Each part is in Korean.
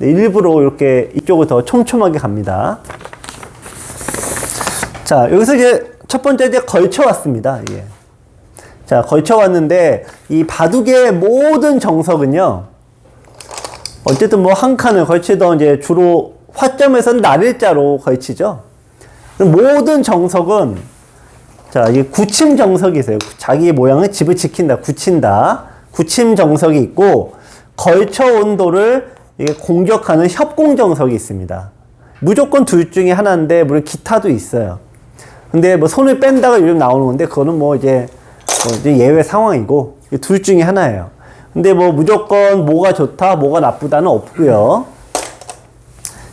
네, 일부러 이렇게 이쪽을 더 촘촘하게 갑니다. 자, 여기서 이제 첫 번째 이제 걸쳐 왔습니다. 예. 자, 걸쳐 왔는데 이 바둑의 모든 정석은요. 어쨌든 뭐 한 칸을 걸치던 이제 주로 화점에서는 날일자로 걸치죠. 모든 정석은 자, 이게 구침 정석이세요. 자기 모양을 집을 지킨다, 굳힌다. 구침 정석이 있고 걸쳐 온도를 이게 공격하는 협공 정석이 있습니다. 무조건 둘 중에 하나인데 물론 기타도 있어요. 근데 뭐 손을 뺀다가 요즘 나오는 건데 그거는 뭐 이제, 뭐 이제 예외 상황이고 이둘 중에 하나예요. 근데 뭐 무조건 뭐가 좋다, 뭐가 나쁘다는 없고요.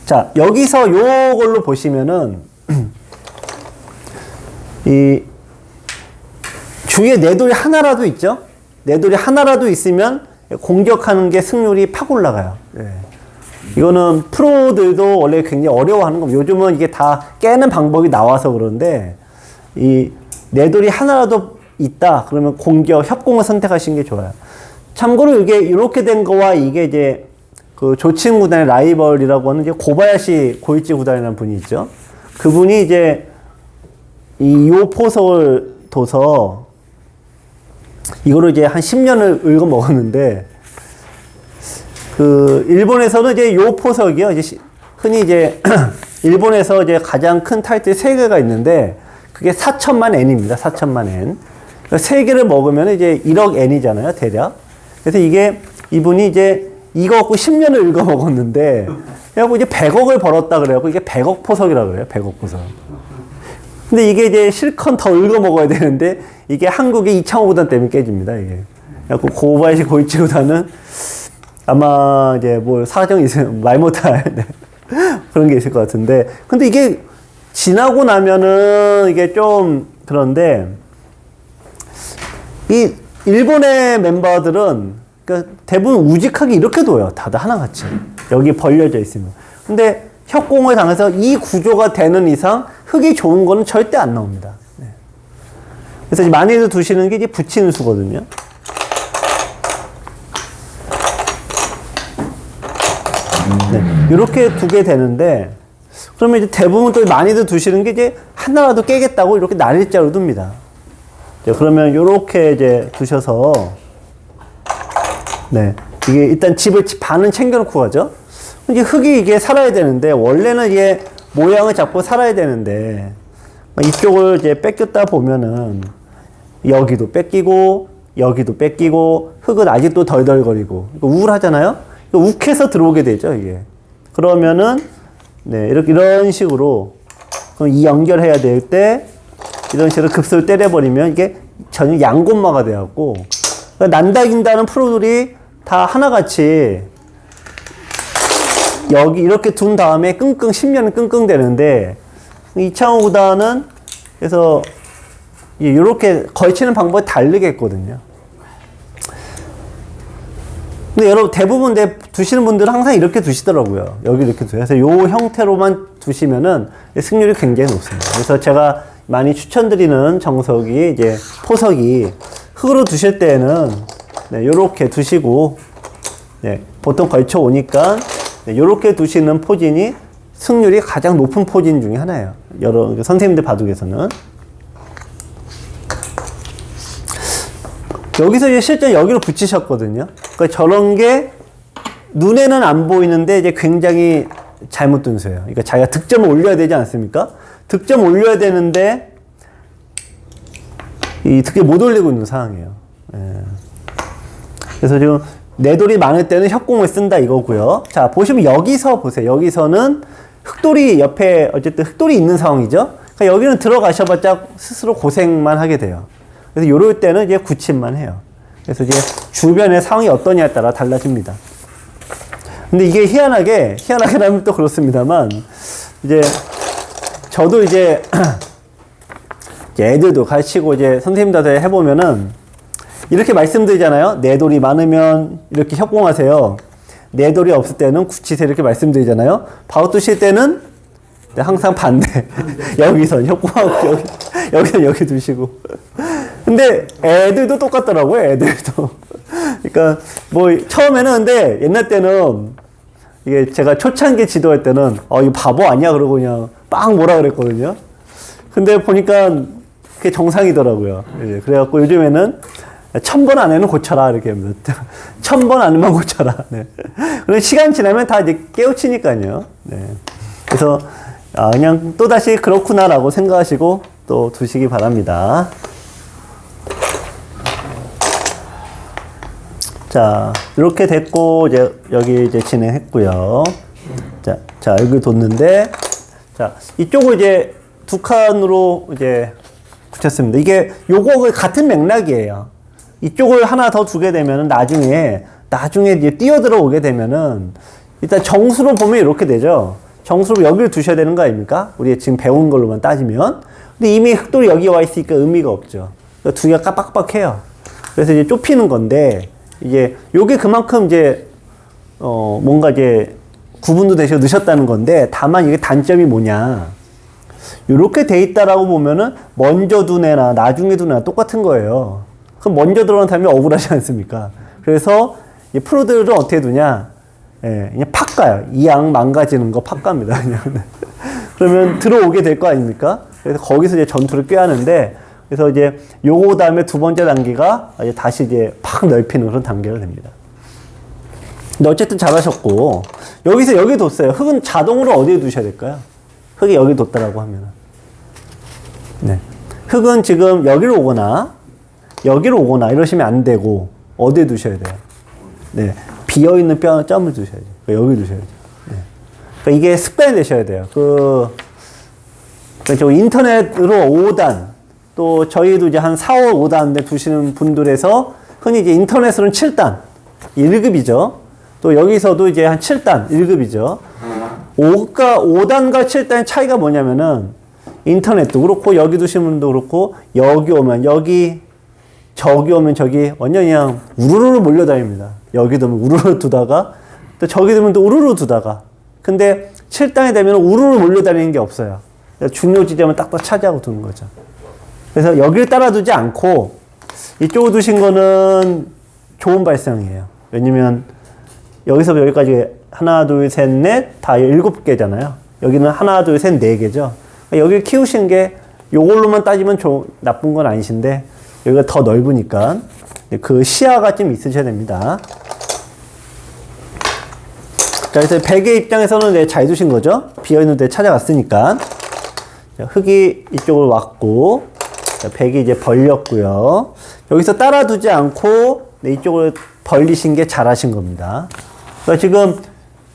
자, 여기서 요걸로 보시면은 이 주위에 네 돌이 하나라도 있죠? 네 돌이 하나라도 있으면 공격하는 게 승률이 팍 올라가요. 예. 이거는 프로들도 원래 굉장히 어려워하는 겁니다. 요즘은 이게 다 깨는 방법이 나와서 그런데 이네 돌이 하나라도 있다 그러면 공격 협공을 선택하시는 게 좋아요. 참고로 이게 이렇게 된 거와 이게 이제 그 조친 구단의 라이벌이라고 하는 이제 고바야시 고이치 구단이라는 분이 있죠. 그분이 이제 이 요포석을 둬서 이거를 이제 한 10년을 읊어 먹었는데 그 일본에서는 이제 요 포석이요. 이제 시- 흔히 이제 일본에서 이제 가장 큰 타이틀 세 개가 있는데 그게 4천만 엔입니다. 4천만 엔. 그러니까 세 개를 먹으면 이제 1억 엔이잖아요, 대략. 그래서 이게 이분이 이제 이거 갖고 10년을 읽어 먹었는데 그래갖고 이제 100억을 벌었다 그래갖고 이게 100억 포석이라고 그래요. 100억 포석. 근데 이게 이제 실컷 더 읽어 먹어야 되는데 이게 한국의 이창호 구단 때문에 깨집니다, 이게. 그래갖고 고바야시 고이치 구단은 아마 이제 뭐 사정이 있으면 말 못할 네. 그런 게 있을 것 같은데. 근데 이게 지나고 나면은 이게 좀 그런데 이 일본의 멤버들은 그러니까 대부분 우직하게 이렇게 둬요. 다들 하나같이. 여기 벌려져 있으면. 근데 협공을 당해서 이 구조가 되는 이상 흙이 좋은 거는 절대 안 나옵니다. 네. 그래서 많이들 두시는 게 이제 붙이는 수거든요 네, 이렇게 두게 되는데 그러면 이제 대부분 또 많이들 두시는 게 이제 하나라도 깨겠다고 이렇게 날일자로 둡니다. 이제 그러면 이렇게 이제 두셔서 네 이게 일단 집을 반은 챙겨놓고 가죠. 이제 흙이 이게 살아야 되는데 원래는 이게 모양을 잡고 살아야 되는데 이쪽을 이제 뺏겼다 보면은 여기도 뺏기고 여기도 뺏기고 흙은 아직도 덜덜거리고 우울하잖아요. 욱해서 들어오게 되죠 이게. 그러면은 네 이렇게 이런 식으로 그럼 이 연결해야 될 때 이런 식으로 급소를 때려버리면 이게 전혀 양곤마가 돼갖고 그러니까 난다 긴다는 프로들이 다 하나같이 여기 이렇게 둔 다음에 끙끙 10년 끙끙 되는데 이창호 구단은 그래서 이렇게 걸치는 방법이 다르겠거든요. 근데 여러분 대부분 내 두시는 분들은 항상 이렇게 두시더라고요. 여기 이렇게 두요. 그래서 요 형태로만 두시면은 승률이 굉장히 높습니다. 그래서 제가 많이 추천드리는 정석이 이제 포석이 흙으로 두실 때는 네, 요렇게 두시고 네, 보통 걸쳐 오니까 네, 요렇게 두시는 포진이 승률이 가장 높은 포진 중에 하나예요. 여러 선생님들 바둑에서는. 여기서 이제 실제 여기로 붙이셨거든요. 그러니까 저런 게 눈에는 안 보이는데 이제 굉장히 잘못 둔 수예요. 그러니까 자기가 득점을 올려야 되지 않습니까? 득점 올려야 되는데 이 득점 못 올리고 있는 상황이에요. 예. 그래서 지금 내 돌이 많을 때는 협공을 쓴다 이거고요. 자 보시면 여기서 보세요. 여기서는 흑돌이 옆에 어쨌든 흑돌이 있는 상황이죠. 그러니까 여기는 들어가셔봤자 스스로 고생만 하게 돼요. 그래서 요럴 때는 이제 굳힘만 해요. 그래서 이제 주변의 상황이 어떠냐에 따라 달라집니다. 근데 이게 희한하게, 희한하게 하면 또 그렇습니다만, 이제, 저도 이제, 이제 애들도 가르치고 이제 선생님들한테 해보면은, 이렇게 말씀드리잖아요. 내 돌이 많으면 이렇게 협공하세요. 내 돌이 없을 때는 굳히세요. 이렇게 말씀드리잖아요. 바로 두실 때는 네, 항상 반대. 여기선 협공하고, 여기, 여기선 여기 두시고. 근데 애들도 똑같더라고요, 애들도. 그러니까 뭐 처음에는 근데 옛날 때는 이게 제가 초창기 지도할 때는 어 이거 바보 아니야 그러고 그냥 빵 뭐라 그랬거든요. 근데 보니까 그게 정상이더라고요. 예, 그래갖고 요즘에는 천 번 안에는 고쳐라 이렇게 합니다. 천 번 안에만 고쳐라. 네. 그리고 시간 지나면 다 이제 깨우치니까요. 네. 그래서 아, 그냥 또 다시 그렇구나라고 생각하시고 또 두시기 바랍니다. 자, 이렇게 됐고, 이제 여기 이제 진행했고요. 자, 자, 여기 뒀는데, 자, 이쪽을 이제 두 칸으로 이제 붙였습니다. 이게 요거 같은 맥락이에요. 이쪽을 하나 더 두게 되면은 나중에, 나중에 이제 뛰어들어 오게 되면은 일단 정수로 보면 이렇게 되죠. 정수로 여기를 두셔야 되는 거 아닙니까? 우리 지금 배운 걸로만 따지면. 근데 이미 흑돌이 여기 와 있으니까 의미가 없죠. 그러니까 두 개가 빡빡해요. 그래서 이제 좁히는 건데, 이제 요게 그만큼 이제 어 뭔가 이제 구분도 되셔 넣으셨다는 건데 다만 이게 단점이 뭐냐. 이렇게 돼 있다라고 보면은 먼저 둔 애나 나중에 둔 애나 똑같은 거예요. 그럼 먼저 들어간 사람이 억울하지 않습니까? 그래서 이 프로들은 어떻게 두냐? 예, 그냥 팍 가요. 이 양 망가지는 거 팍 갑니다 그냥. 그러면 들어오게 될 거 아닙니까? 그래서 거기서 이제 전투를 꾀하는데 그래서 이제 요거 다음에 두 번째 단계가 이제 다시 이제 팍 넓히는 그런 단계가 됩니다. 근데 어쨌든 잘하셨고 여기서 여기 뒀어요. 흙은 자동으로 어디에 두셔야 될까요? 흙이 여기 뒀다라고 하면 네. 흙은 지금 여기로 오거나 여기로 오거나 이러시면 안 되고 어디에 두셔야 돼요? 네. 비어 있는 뼈 점을 두셔야죠. 여기 두셔야죠. 네. 그러니까 이게 습관이 되셔야 돼요. 그 그렇죠. 인터넷으로 5단, 또 저희도 이제 한 4, 5, 5단에 두시는 분들에서 흔히 이제 인터넷으로는 7단, 1급이죠. 또 여기서도 이제 한 7단, 1급이죠. 5가, 5단과 7단의 차이가 뭐냐면은 인터넷도 그렇고 여기 두시는 분도 그렇고 여기 오면 여기 저기 오면 저기 완전 그냥 우르르 몰려다닙니다. 여기 두면 우르르 두다가 또 저기 두면 또 우르르 두다가 근데 7단이 되면 우르르 몰려다니는 게 없어요. 중요 지점을 딱딱 차지하고 두는 거죠. 그래서 여기를 따라 두지 않고 이쪽으로 두신 거는 좋은 발상이에요. 왜냐면 여기서 여기까지 하나, 둘, 셋, 넷, 다 일곱 개잖아요. 여기는 하나, 둘, 셋, 네 개죠. 여기를 키우신 게 요걸로만 따지면 좋 나쁜 건 아니신데 여기가 더 넓으니까 그 시야가 좀 있으셔야 됩니다. 자, 그래서 백의 입장에서는 네, 잘 두신 거죠. 비어있는 데 찾아갔으니까. 자, 흙이 이쪽으로 왔고, 자, 백이 이제 벌렸고요. 여기서 따라두지 않고 네, 이쪽을 벌리신 게 잘하신 겁니다. 그러니까 지금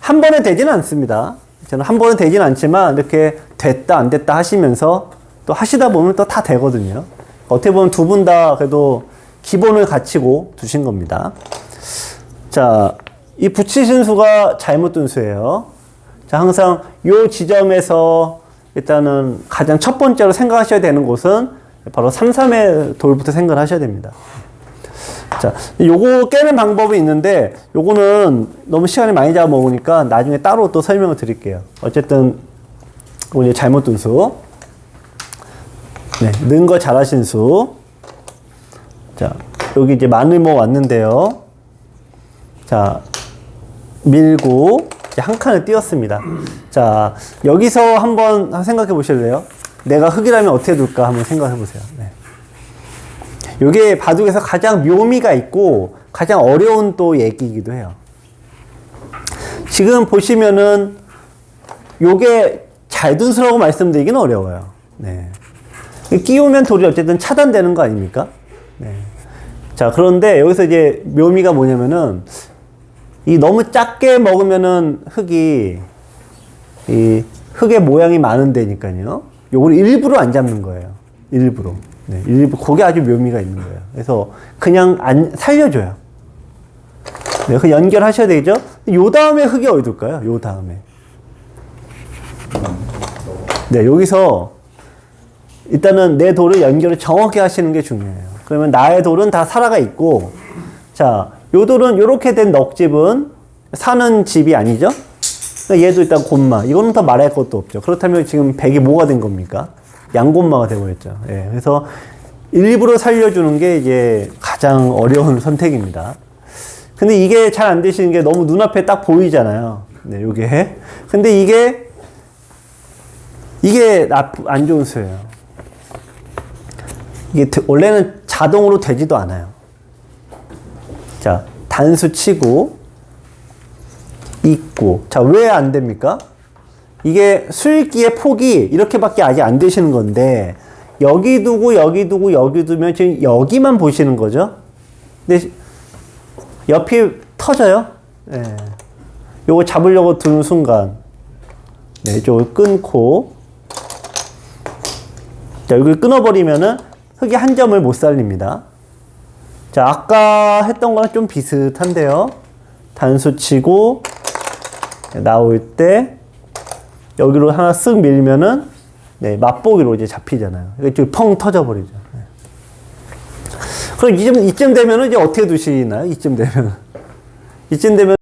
한 번에 되지는 않습니다. 저는 한 번에 되지는 않지만 이렇게 됐다 안 됐다 하시면서 또 하시다 보면 또 다 되거든요. 어떻게 보면 두 분 다 그래도 기본을 갖추고 두신 겁니다. 자, 이 붙이신 수가 잘못된 수예요. 자, 항상 요 지점에서 일단은 가장 첫 번째로 생각하셔야 되는 곳은 바로 3, 3의 돌부터 생각을 하셔야 됩니다. 자, 요거 깨는 방법이 있는데 요거는 너무 시간이 많이 잡아먹으니까 나중에 따로 또 설명을 드릴게요. 어쨌든 오늘 잘못 둔 수. 네, 넣은 거 잘하신 수. 자, 여기 이제 마늘 모 왔는데요. 자, 밀고 한 칸을 띄웠습니다. 자, 여기서 한번 생각해 보실래요? 내가 흙이라면 어떻게 둘까 한번 생각해 보세요. 네. 이게 바둑에서 가장 묘미가 있고 가장 어려운 또 얘기이기도 해요. 지금 보시면은 요게 잘 둔 수라고 말씀드리기는 어려워요. 네. 끼우면 돌이 어쨌든 차단되는 거 아닙니까? 네. 자, 그런데 여기서 이제 묘미가 뭐냐면은 이 너무 작게 먹으면은 흙이 이 흙의 모양이 많은 데니까요. 요걸 일부러 안 잡는 거예요. 일부러. 네, 일부 그게 아주 묘미가 있는 거예요. 그래서 그냥 안 살려줘요. 네, 그 연결하셔야 되죠. 요 다음에 흙이 어디 둘까요? 요 다음에. 네, 여기서 일단은 내 돌을 연결을 정확히 하시는 게 중요해요. 그러면 나의 돌은 다 살아가 있고, 자, 요 돌은 요렇게 된 넉집은 사는 집이 아니죠? 그러니까 얘도 일단 곤마. 이거는 더 말할 것도 없죠. 그렇다면 지금 백이 뭐가 된 겁니까? 양곤마가 되버렸죠. 예, 그래서 일부러 살려주는 게 이제 가장 어려운 선택입니다. 근데 이게 잘 안 되시는 게 너무 눈앞에 딱 보이잖아요. 네, 요게. 근데 이게, 이게 안 좋은 수예요. 이게 드- 원래는 자동으로 되지도 않아요. 자, 단수 치고, 있고. 자, 왜 안 됩니까? 이게 수익기의 폭이 이렇게밖에 아직 안 되시는 건데, 여기 두고, 여기 두고, 여기 두면 지금 여기만 보시는 거죠? 근데 옆이 터져요? 예. 요거 잡으려고 드는 순간, 네, 이쪽을 끊고, 자, 여기 끊어버리면은 흙이 한 점을 못 살립니다. 자, 아까 했던 거랑 좀 비슷한데요. 단수 치고, 나올 때, 여기로 하나 쓱 밀면은, 네, 맛보기로 이제 잡히잖아요. 이게 펑 터져버리죠. 네. 그럼 이쯤, 이쯤 되면은 이제 어떻게 두시나요? 이쯤 되면. 이쯤 되면